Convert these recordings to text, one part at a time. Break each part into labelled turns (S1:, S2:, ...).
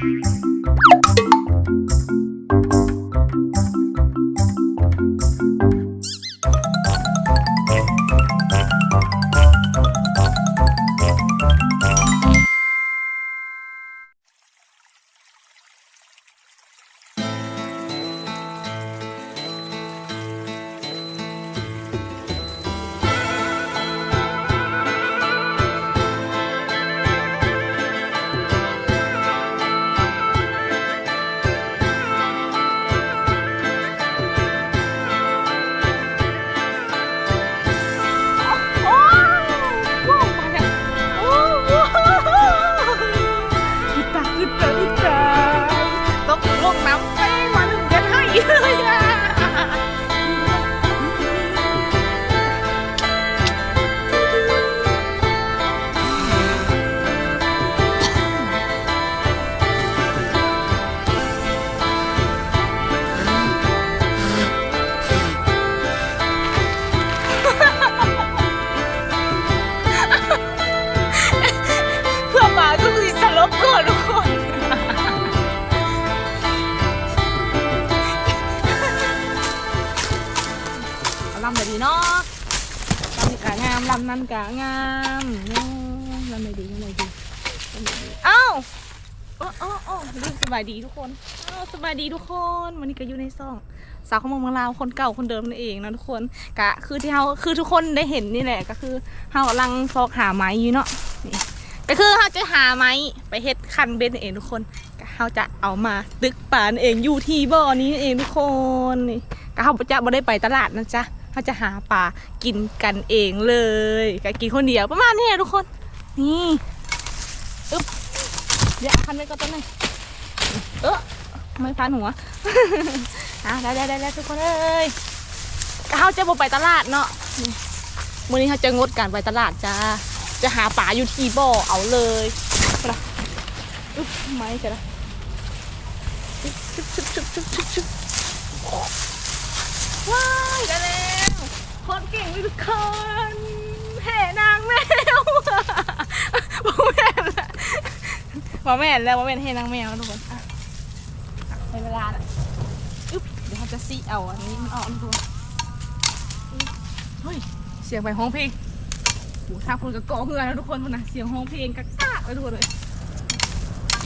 S1: โามลำนั้นกะงามโอ้ลำไปดีลำไปดีลำไปดีเอ้าโอ้โอ้โอ้ลืมสบายดีทุกคนเอ้าสบายดีทุกคน วันนี้ก็อยู่ในซ่อง สาวของเมืองลาวคนเก่าคนเดิมนั่นเองนะทุกคนกะคือที่เขาคือทุกคนได้เห็นนี่แหละก็คือเขากำลังซอกหาไม้อยู่เนาะนี่ก็คือเขาจะหาไม้ไปเฮ็ดคันเบนเองทุกคนก็เขาจะเอามาตึกป่านเองอยู่ที่บ่อนี้เองทุกคนนี่ก็เขาจะไม่ได้ไปตลาดนะจ๊ะ เขาจะหาปลากินกันเองเลยก็กินคนเดียวประมาณนี้แหละทุกคน นี่อึ๊บเดี๋ยวคันไว้ก็ต้นหนึงเออไม่พันหัวอะได้ได้ได้ได้ทุกคนเอ้ยเขาจะบไปตลาดเนาะนี่มื้อนี้เขาจะงดการไปตลาดจ้าจะหาปลาอยู่ที่บ่อเอาเลยไปละอึ๊บไม้จะละชึบชึบชึบชึบชึบชึบชึบว้ายได้แล้ว คนเก่งทุกคนแห่นางแมวบ่แม่นละบ่แม่แล้วบ่แม่นแห่นางแมวทุกคนในเวลาน่ะอึ๊บเดี๋ยวเขาจะซีเอาอันนี้มันออกนทุกคนเฮ้ยเสียงไปห้องเพลงโหทาคนกับเกาะเฮือนะทุกคนมันนะเสียงห้องเพลงกะกะเลยทุกคนเลย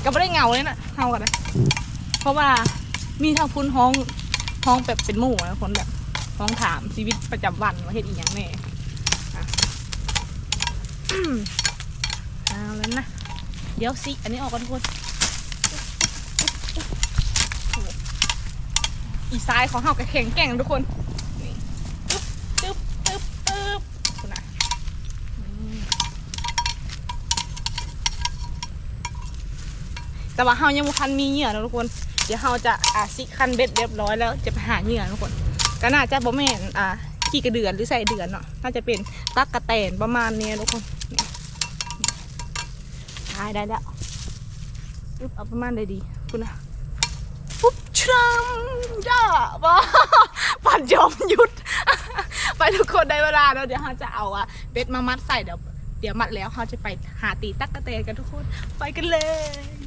S1: ก็ไม่ได้เงาเลยนะเท่ากันนะเพราะว่ามีทางคุณห้องห้องแบบเป็นหมู่นะคนแบบ ห้องถามชีวิตประจำวันว่าเฮ็ดอีหยังแน่อะอืมเอาแล้วนะ เดี๋ยวซิอันนี้ออกก่อนทุกคนอีซ้ายของเฮาก็แข็งแกร่งทุกคนนี่ตึ๊บตึ๊บตึ๊บตึ๊บคุณน่ะแต่ว่าเฮายังบ่ทันมีเหยื่อนะทุกคน เดี๋ยวเฮาจะอ่าซิคันเบ็ดเรียบร้อยแล้วจะไปหาเหยื่อทุกคน ก็น่าจะบ่แม่นอ่าขี้กระเดือนหรือใส่เดือนเนาะน่าจะเป็นตักกระแตนประมาณนี้ทุกคนได้ได้แล้วปึ๊บเอาประมาณได้ดีคุณนะปุ๊บชรัมย่าบ้าปัดยอมหยุด ไปทุกคนได้เวลาแล้วเดี๋ยวเขาจะเอาอะเบ็ดมามัดใส่เดี๋ยวเดี๋ยวมัดแล้วเขาจะไปหาตีตักกระแตนกันทุกคนไปกันเลย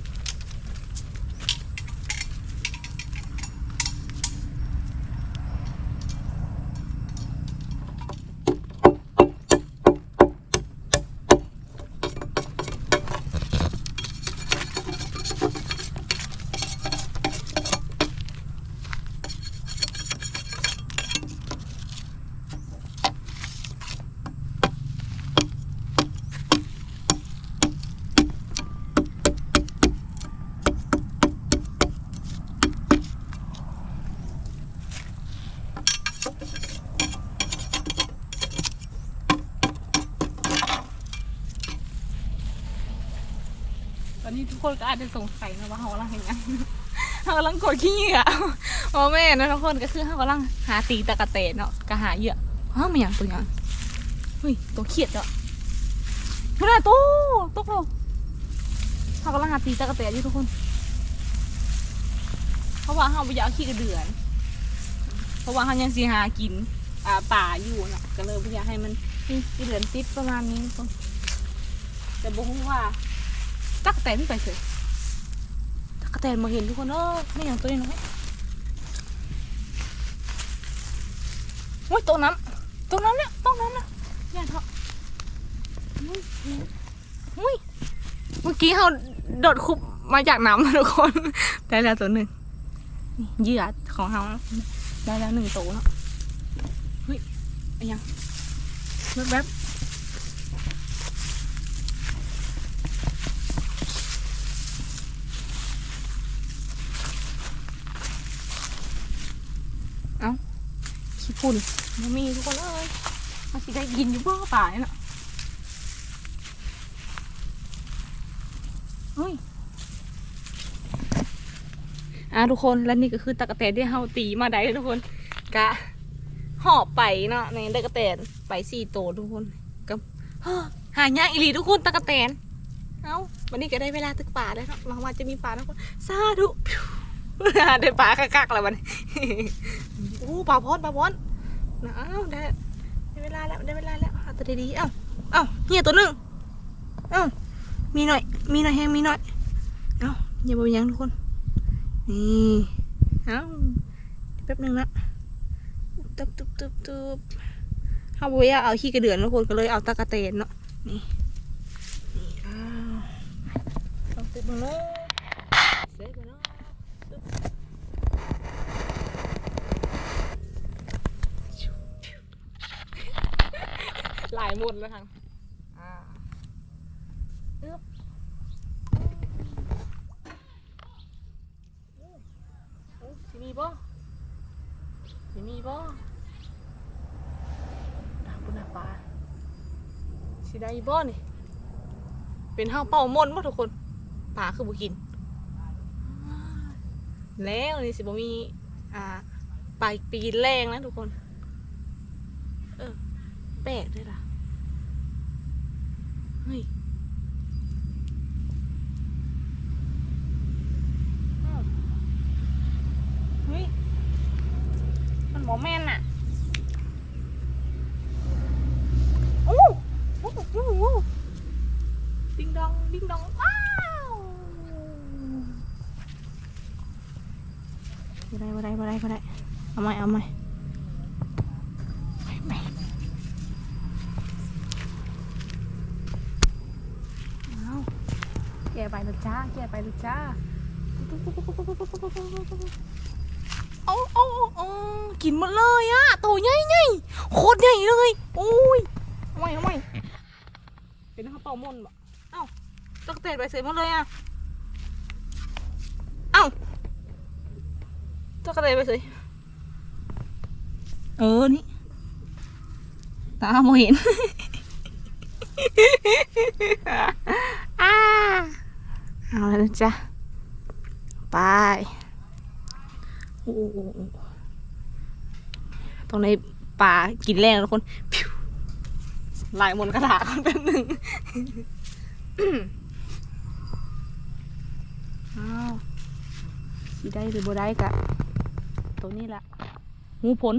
S1: คนก็อาจจะสงสัยนะว่าเขากำลังเห็นยังเขากำลังกดขี้เหยื่อโอ้แม่นะทุกคนก็คือเขากำลังหาตีตะกะเตนเนาะก็หาเหยื่อฮะมันอย่างตัวอย่างเฮ้ยตัวเขียดเนาะไม่ได้ตัวตัวเราเขากำลังหาตีตะกะเตนอยู่ทุกคนเพราะว่าเขาไปยากเอาขี้กระเดือน เพราะว่าเขายังสีหากินอ่าป่าอยู่เนาะก็เลยไม่อยากให้มันกระเดือนติดประมาณนี้ทุกคนแต่บอกว่า ตักแต่ไม่ไปเฉยเธตะกแตนมาเห็นทุกคนเออไม่อย่างตัวน้อยโอ้ยตัวน้ำตัวน้ำเนี่ยตัวน้ำนะเนี่ยเถอะอุ้ยอุ้ยเมื่อกี้เขาโดดคุบมาจากน้ำทุกคนได้แล้วตัวหนึ่งเหยื่อของเขาได้แล้วหนึ่งตัวแล้วเฮ้ยยังแวบๆ ฝุ่นมันมีทุกคนเอ้ยมันสิได้กินอยู่บ่ป่าเนี่ยเนาะเฮ้ยอะทุกคนและนี่ก็คือตะกะแตนที่เฮาตีมาได้ทุกคนกะหอบไปเนาะในตะกะแตนไปสี่โตวทุกคนกับหายากอีหลีทุกคนตะกะแตนเอ้าวันนี้ก็ได้เวลาตึกป่าแล้วเนาะหวังว่าจะมีป่าทุกคนสาธุได้ป่าคักๆแล้ววันนี้โอ้ปลาพอนปลาพอน อ้าได้ได้เวลาแล้วได้เวลาแล้วเอาตัวดีๆเอ้าเอ้าเฮียตัวหนึ่งเอ้ามีหน่อย มีหน่อยแห้งมีหน่อยเอ้าอย่าบอกยังทุกคนนี่เอ้าแป๊บหนึงนะตุบตุบตุบตุบเอาบุยเอาขี้กระเดือนทุกคนก็เลยเอาตะกะเตนเนาะนี่นี่อ้าวลองติดมาเลยเสร็จแล้วเนาะ หลายหมดแล้วทางอ่าอึ๊บโอ้โอ้สิมีบ่สิมีบ่ตามปุณาปลาสิได้บ่นี่ เป็นห้าวเป่ามนบ่ทุกคนปลาคือบ่กิน แล้วนี่สิบ่มี อ่าปลาอีกปีนแรงนะทุกคน แปลกด้วยล่ะ เฮ้ยอ้าวเฮ้ย มันหมอแม่นอะโอ้โอ้โหโอ้โหดิงดอง ดิงดอง ว้าวบ่ได้บ่ได้บ่ได้บ่ได้เอาใหม่เอาใหม่ไปไป เอาแกไปแล้วจ้า แก ไปแล้วจ้าเอาเอาเอาเอกินหมดเลยอะตัวใหญ่ใหญ่โคตรใหญ่เลยโอ้ยเอาใหม่เอาใหม่เป็นข้าวเป่ามนบ่เอ้าตกเตะไปเสร็จหมดเลยอะเอ้าตกเตะไปเสร็จเออนี่ตาโมเห็นอ่า เอาแล้วนะจ๊ะไปตรงในป่ากินแรงทุกคนพิวลายมนกระถากันเป็นหนึ่งอ้าวสิได้หรือบ่ได้กะตัวนี้ละหูผล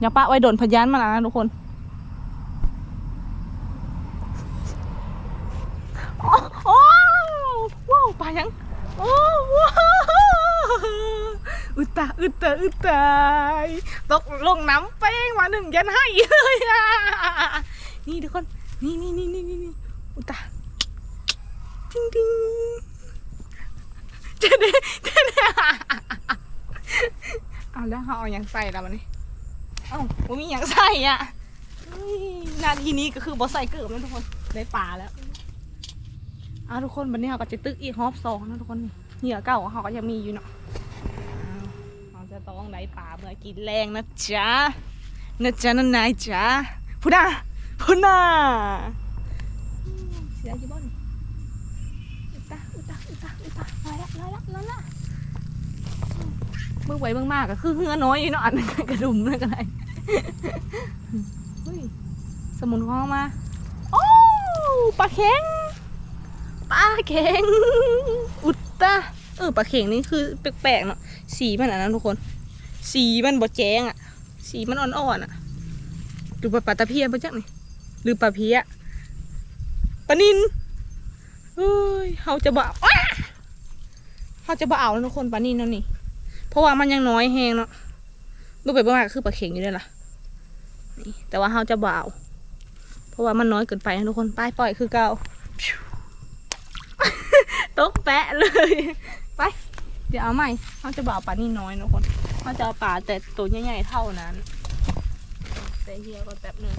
S1: อย่าปะไว้โดนพยานมาแล้วนะทุกคน โอ้โอ้ว้าวปลายัง โอ้ว้าวอึด ตาอึดตาอึดตายตกลงน้ำเป้งมาหนึ่งยันให้เลยอะนี่ทุกคนนี่นี่นี่นี่นี่อุตาจริงจริงเจ๊เด้เจ๊เด้เอาแล้วเขาเอายังใส่แล้วมันนี่เอ้าผมมียังใส่อะนาทีนี้ก็คือบอใส่เกือบแล้วทุกคนได้ปลาแล้วอะทุกคนวันนี้เราก็จะตึกอีฮอบสองนะทุกคนเหยื่อเก่าเขาก็ยังมีอยู่เนาะ จะต้องได้ปลาเมื่อกินแรงนะจ๊ะนะจ๊ะนันนายจ๊ะพูดนะพูดนะอืมเสียจีบอนอุตาอุตาอุตาอุตาลอยละลอยละลอยละอืมเมื่อไหวเมื่อมากก็คือเหือน้อยอยู่เนาะอันนั้นกระดุมนั่นก็ได้เฮ้ยสมุนของเรามา โอ้ปลาเข็งปลาเข็งอุตตาเออปลาเข็งนี่คือแปลกๆเนาะ สีมันอะนะทุกคน สีมันบดแจ้งอะ สีมันอ่อนๆอะดูปลาปลาตะเพียนปะจักนี่หรือปลาเพียปลานินเฮ้ยเขาจะบ่าเขาจะบ่เอาแล้วทุกคนปลานี่เนาะนี่ เพราะว่ามันยังน้อยแหงเนาะดูไปเบ้างคือปลาเข็งอยู่เลยล่ะนี่แต่ว่าเขาจะบ่เอาเพราะว่ามันน้อยเกินไปนะทุกคนไปปล่อยคือเก่าตกแปะเลย ไป เดี๋ยวเอาใหม่เขาจะบ่เอาปลานี่น้อยนะคนเขาจะเอาปลาแต่ตัวใหญ่ๆเท่านั้น แต่เฮียก่อนแป๊บหนึ่ง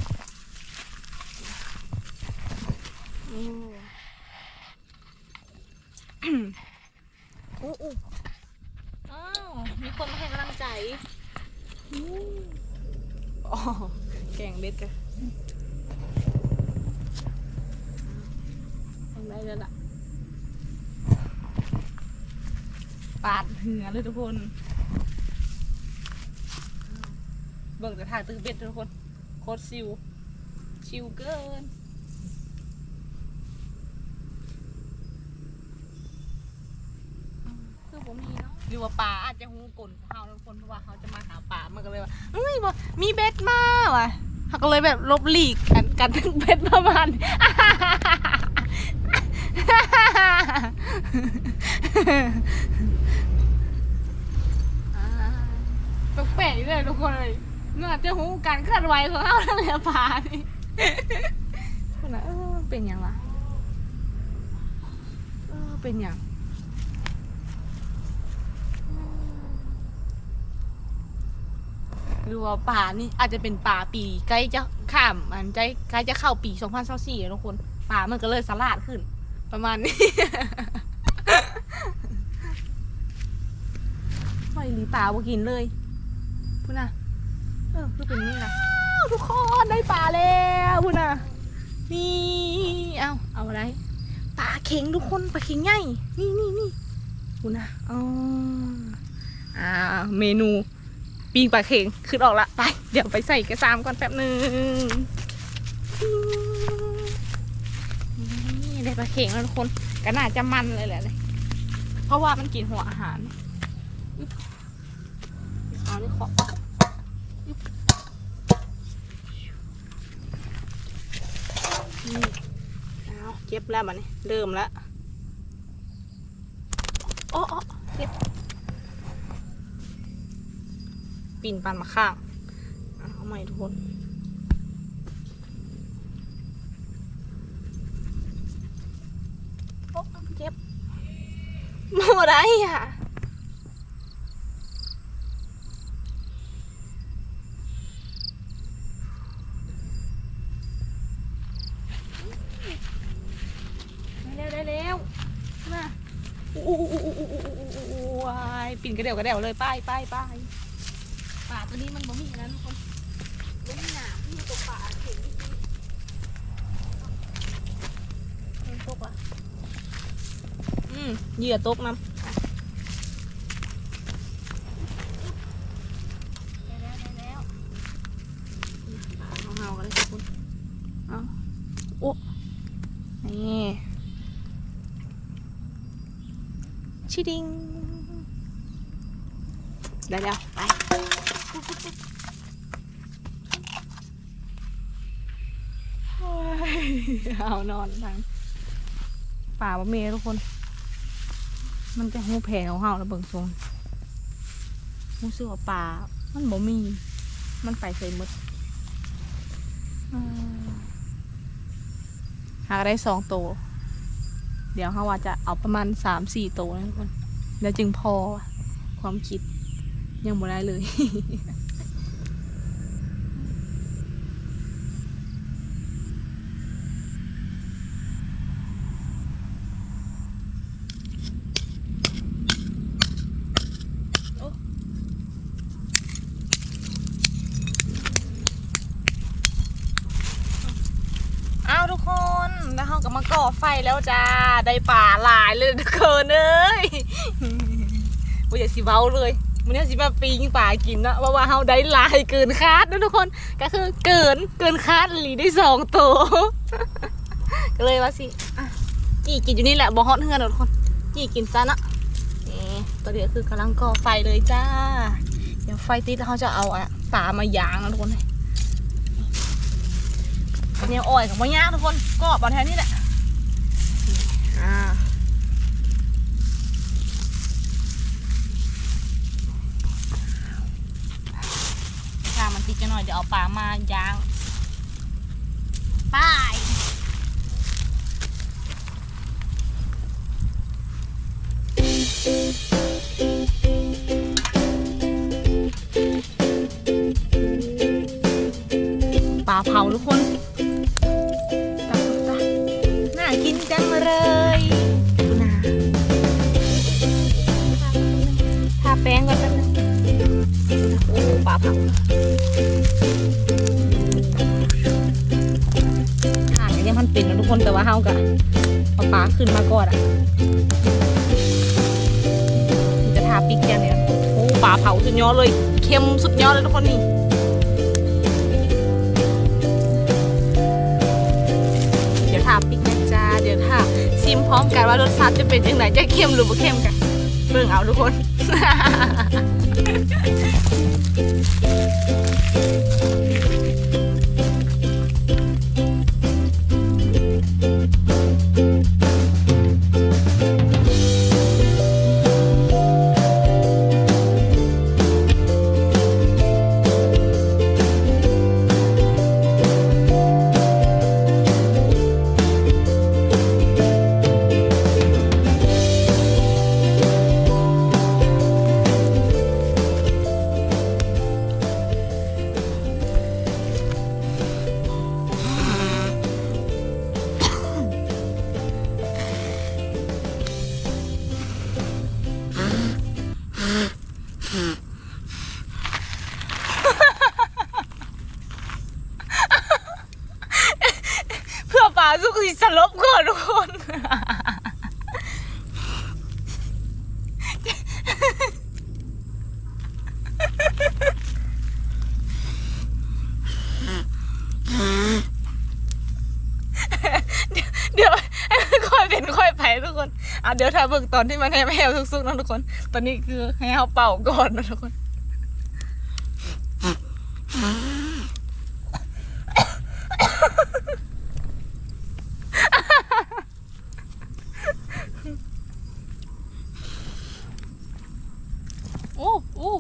S1: โอ้โอ้อ้าวมีคนมาให้กำลังใจอู้อ๋อแกงเบ็ดกันทำได้แล้วล่ะ ปาดเหงือเลยทุกคน เบิ่งแต่ทางตื้อเบ็ดทุกคนโคตรชิว ชิวเกินคือผมมีเนาะหรือว่าปลาอาจจะหูกลนของเขาทุกคนเพราะว่าเขาจะมาหาปลามันก็เลยว่าเอ้ยบอกมีเบ็ดมาว่ะเขาก็เลยแบบลบหลีกกันกันถึงเบ็ดประมาณ แปลกเลยทุกคนเลยเนื่อจะหูการเคลื่อนไหวของเขาแล้วแหละปลานี่คนน่ะเออเป็นยังวะเออเป็นยังหรือว่าป่านี่อาจจะเป็นป่าปีใกล้จะข้ามมันใกล้ใกล้จะเข้าปี2024แล้วทุกคนป่ามันก็เลยสลาดขึ้น ประมาณนี้ไม่หรือป่าบ่กินเลย พูดนะเออคือเป็นนี่นะอ้าวทุกคนได้ป่าแล้วพูดนะนี่เอาเอาอะไรป่าเข็งทุกคนป่าเข็งใหญ่นี่นี่นี่พูดนะอ๋ออ่าเมนูปีงปลาเข็งขึ้นออกละไป เดี๋ยวไปใส่กระซามก่อนแป๊บหนึ่งนี่ได้ปลาเข็งแล้วทุกคนก็น่าจะมันเลยแหละเลยเพราะว่ามันกินหัวอาหารอึ๊บเอานี่ขออึ๊ เอาเจ็บแล้วมันนี่เริ่มแล้วโอ้โอ้เจ็บปีนปันมาข้าง เอาใหม่ทุกคนโอ๊ะเจ็บโมได้อะ ดี่ยวกระเดี่ยวเลยไป้ายป้ายป้ายป่าตัวนี้มันบ่มีนะทุกคนบ่มีหนามที่อยู่ตรงป่าเห็นที่นี่มันตกอะอืมเหยื่อตกน้ำอะได้แล้วได้แล้วป่าเฮาๆกันเลยทุกคนเอาโอ้นี่ชิดิง ได้แล้ว ไปเอานอนทางป่าบะเมทุกคน มันจะหูแผ่ของเฮาแล้วเบิ่งทรงหูเสือว่าป่า มันบ่มี มันไปใส่มดอ่าหาได้สองตัว เดี๋ยวเขาว่าจะเอาประมาณสามสี่ตัวนะทุกคน แล้วจึงพอความคิด ยังบ่ได้เลยเอาทุกคน แล้วเขาก็มาก่อไฟแล้วจ้า ได้ป่าหลายเลยทุกคนเอ้ยว่าอย่าสิเว้าเลย มันนี้สิมาปีงป่ากินเนอะเพราะว่าเขาได้ลายเกินคาดนะทุกคนก็คือเกินเกินคาดหลีได้สองตัวก็เลยว่าสิอะจีกินอยู่นี่แหละบ่ฮอตเฮือนทุกคนจีกินซะเนอะตอนนี้คือกำลังก่อไฟเลยจ้า เดี๋ยวไฟติดแล้วเขาจะเอาอะป่ามาย่างนะทุกคนเนี่ยอ่อยของมันยากทุกคนก็บอลแทนนี่แหละ จะหน่อยเดี๋ยวเอาปลามาย่างไปปลาเผาทุกคนน่ากินจังเลยนะทาแป้งก่อนนึโอ้ปลาเผา คนแต่ว่าเฮากะเอาปลาขึ้นมาก่อนอะจะทาปิกแกนเนี่ยโอ้ปลาเผาสุดยอดเลย เค็มสุดยอดเลยทุกคนนี่เดี๋ยวถาปิกนะจ้าเดี๋ยวถาชิมพร้อมกันว่ารสชาติจะเป็นยังไงจะเค็มหรือไม่เค็มกันเบิ่งเอาทุกคน อะเดี๋ยวถ้าเบิกตอนที่มันให้แมวสุกๆนะทุกคน ตอนนี้คือให้เขาเป่าก่อนนะทุกคน โอ้โอ้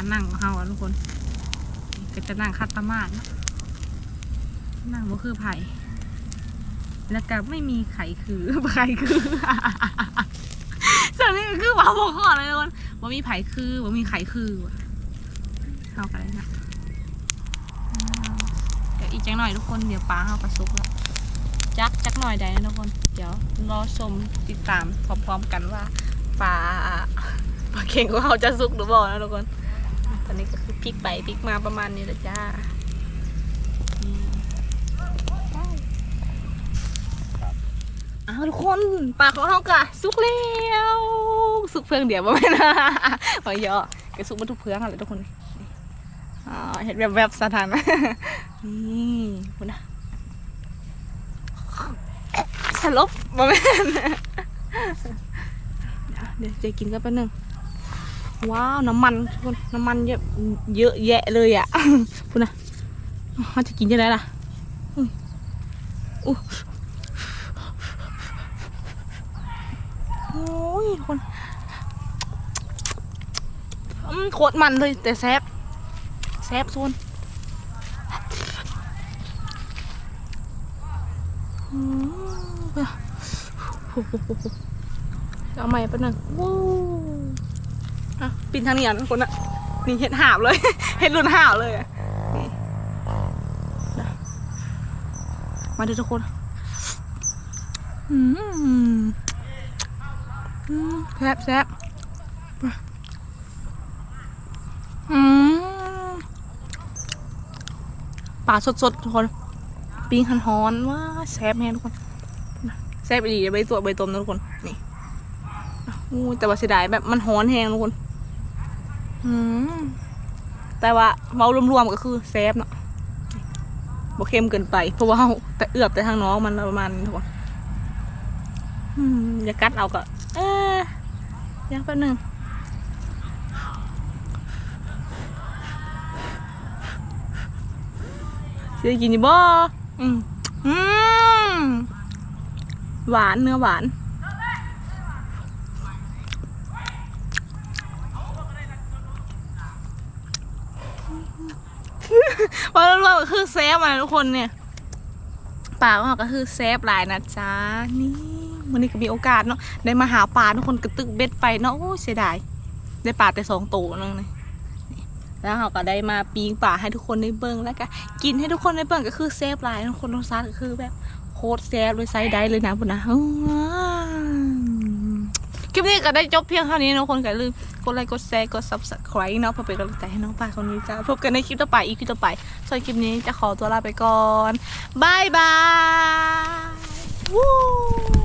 S1: การนั่งของเขาอะทุกคนก็จะนั่งคัตมาดนั่งก็คือไผ่แล้วก็ไม่มีไข่คือไข่คือส่วนนี้คือว่าบอกก่อนเลยทุกคนว่ามีไผ่คือว่ามีไข่คือเข้ากันเลยนะเดี๋ยวอีกจังหน่อยทุกคนเดี๋ยวปลาเข้ากระซุกแล้วจักจักหน่อยได้นะทุกคน เดี๋ยวรอชมติดตามพร้อมๆกันว่าปลาปลาเข่งของเขาจะสุกหรือเปล่านะทุกคน ตอนนี้ก็คือพลิกไปพลิกมาประมาณนี้แหละจ้าอ้าวทุกคนปลาของเขากะสุกแล้วสุกเพื่องเดี๋ยวบ่แม่นนะพอเยอะก็สุกมาทุกเพื่องอะไรทุกคนอ่าเห็นแบบบๆสถานะนี่คุณนะสลบบ่แม่นเดี๋ยวจะกินกันแป๊บนึง ว้าวน้ำมันทุกคนน้ำมันเยอะเยอะแยะเลยอะพูดนะเขาจะกินยังไงล่ะอู้โอ้ยทุกคนอืมโคตรมันเลยแต่แซบแซบส่วนเอาใหม่แป๊บนึงว้าะ ปีนทางนี้อะทุกคนอะนี่เห็ดหาบเลย เห็ดรุนหาบเลยมาดูทุกคนแซ่บแซ่บปลาสดๆ ทุกคน ปิ้งหันฮอนว้าแซ่บแม่ทุกคนแซ่บดีใบตัวใบตมนะทุกคน นี่อู้แต่ว่าเสียดายแบบมันฮอนแหงทุกคน อืมแต่ว่าเมารวมๆก็คือแซฟเนาะบ่เค็มเกินไป เพราะว่าแต่เอือบแต่ทางน้องมันประมาณนี้ทุกคนอย่ากัดเอาก็เอ๊ะยังแป๊บนึงสิได้กินยู่บ่อืมหวานเนื้อหวาน เพราะว่าคือแซฟมาทุกคนเนี่ยป่าของเราก็คือแซฟหลายนะจ๊ะนี่วันนี้ก็มีโอกาสเนาะได้มาหาปลาทุกคนกระตึกเบ็ดไปเนาะโอ้เสียดายได้ปลาแต่สองตัวนึงเลยแล้วเราก็ได้มาปีงป่าให้ทุกคนได้เบิ่งแล้วก็กินให้ทุกคนได้เบิ่งก็คือแซฟหลายทุกคนรสชาติก็คือแบบโคตรแซฟเลยไซส์ได้เลยนะพุ่นนะ ลิปนี้ก็ได้จบเพียงเท่านี้นะคนก็อย่าลืมกดไลค์กดแชร์กด subscribe เนาะเพื่อเป็นกำลังใจให้น้องปลาคนนี้จ้าพบกันในคลิปต่อไปอีกคลิปต่อไปส่วนคลิปนี้จะขอตัวลาไปก่อนบายบายวู้